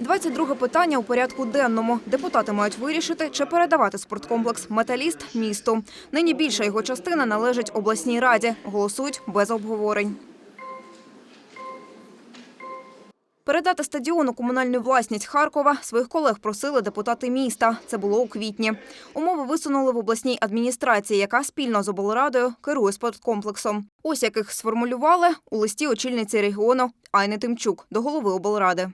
22 питання у порядку денному. Депутати мають вирішити, чи передавати спорткомплекс «Металіст» місту. Нині більша його частина належить обласній раді. Голосують без обговорень. Передати стадіон у комунальну власність Харкова своїх колег просили депутати міста. Це було у квітні. Умови висунули в обласній адміністрації, яка спільно з облрадою керує спорткомплексом. Ось яких сформулювали у листі очільниці регіону Айни Тимчук до голови облради.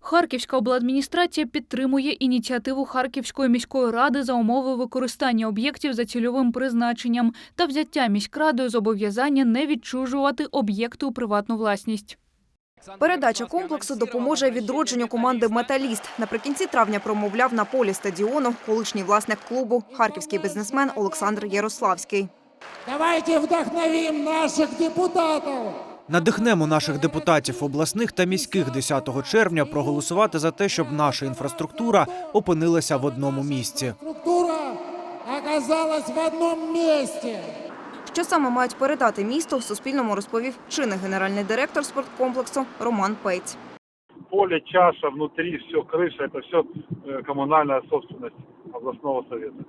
Харківська обладміністрація підтримує ініціативу Харківської міської ради за умови використання об'єктів за цільовим призначенням та взяття міськрадою зобов'язання не відчужувати об'єкти у приватну власність. Передача комплексу допоможе відродженню команди Металіст. Наприкінці травня промовляв на полі стадіону колишній власник клубу харківський бізнесмен Олександр Ярославський. Давайте вдохновим наших депутатов. Надихнемо наших депутатів обласних та міських 10 червня проголосувати за те, щоб наша інфраструктура опинилася в одному місці. Структура оказалась в одном месте. Що саме мають передати місту, Суспільному розповів чинний генеральний директор спорткомплексу Роман Пейць. поле, чаша, внутри, все, крыша, это все коммунальная собственность областного совета.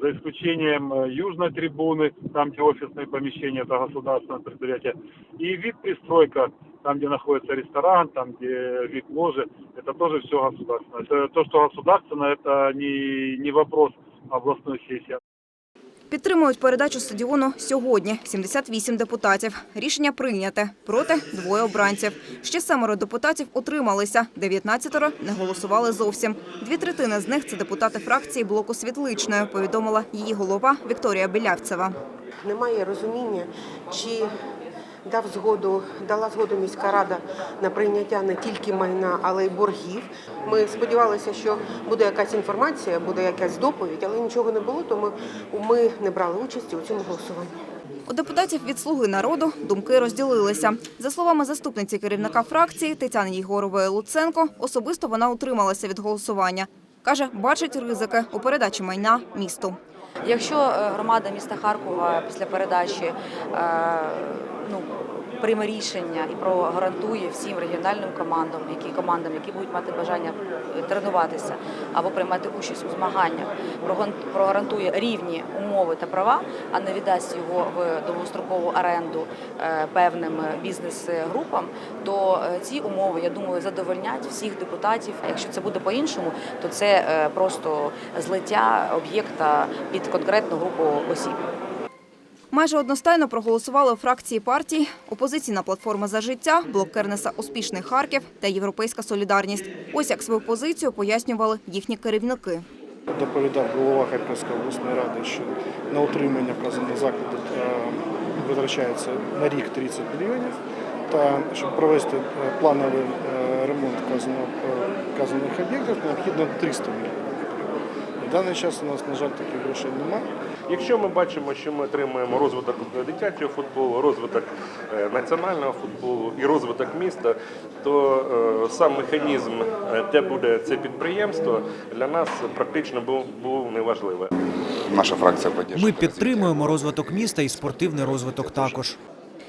За исключением э, южной трибуны, там, где офисные помещения, это государственное предприятие, и вид пристройка, там, где находится ресторан, там, где вид ложи, это тоже все государственное. Это, то, что государственное, это не, не вопрос областной сессии. Підтримують передачу стадіону сьогодні 78 депутатів. Рішення прийняте. Проти двоє обранців. Ще семеро депутатів утрималися, 19 не голосували зовсім. Дві третини з них – це депутати фракції блоку Світличної, повідомила її голова Вікторія Білявцева. Немає розуміння, чи дав згоду, дала згоду міська рада на прийняття не тільки майна, але й боргів. Ми сподівалися, що буде якась інформація, буде якась доповідь, але нічого не було, тому ми не брали участі у цьому голосуванні. У депутатів від «Слуги народу» думки розділилися. За словами заступниці керівника фракції Тетяни Єгорової Луценко, особисто вона утрималася від голосування. Каже, бачить ризики у передачі майна місту. Якщо е, громада міста Харкова після передачі е, ну, прийме рішення і прогарантує всім регіональним командам, які командам, які будуть мати бажання е, тренуватися або приймати участь у змаганнях, прогарантує рівні умови та права, а не віддасть його в довгострокову оренду е, певним бізнес-групам, то е, ці умови, я думаю, задовольнять всіх депутатів. Якщо це буде по-іншому, то це е, просто злиття об'єкта під конкретну групу осіб. Майже одностайно проголосували фракції партій «Опозиційна платформа за життя», «Блок Кернеса Успішний Харків» та «Європейська солідарність». Ось як свою позицію пояснювали їхні керівники. Доповідав голова Харківської обласної ради, що на утримання вказаного закладу е, витрачається на рік 30 мільйонів. Та щоб провести е, плановий е, ремонт вказаних об'єктів, необхідно 300 мільйонів. На даний час у нас, на жаль, таких грошей немає. Якщо ми бачимо, що ми отримуємо розвиток дитячого футболу, розвиток е, національного футболу і розвиток міста, то е, сам механізм, е, де буде це підприємство, для нас практично був, був неважливий. Наша фракція. Ми підтримуємо розвиток міста і спортивний розвиток також.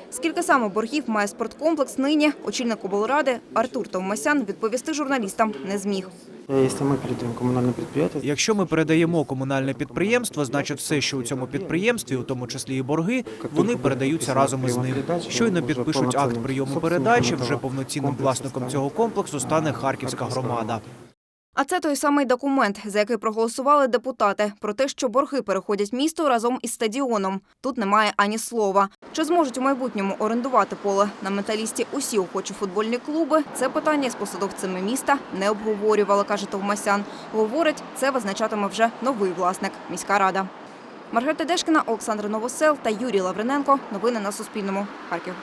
Скільки саме боргів має спорткомплекс нині, очільник облради Артур Товмасян відповісти журналістам не зміг. Если мы передаем коммунальное предприятие, Якщо ми передаємо комунальне підприємство, значить все, що у цьому підприємстві, у тому числі і борги, вони передаються разом із ним. Щойно підпишуть акт прийому передачі, вже повноцінним власником цього комплексу стане Харківська громада. А це той самий документ, за який проголосували депутати, про те, що борги переходять місто разом із стадіоном. Тут немає ані слова. Чи зможуть у майбутньому орендувати поле на металісті усі охочі футбольні клуби? Це питання з посадовцями міста не обговорювали, каже Товмасян. Говорить, це визначатиме вже новий власник міська рада. Маргарита Дешкіна, Олександр Новосел та Юрій Лавриненко. Новини на Суспільному. Харків.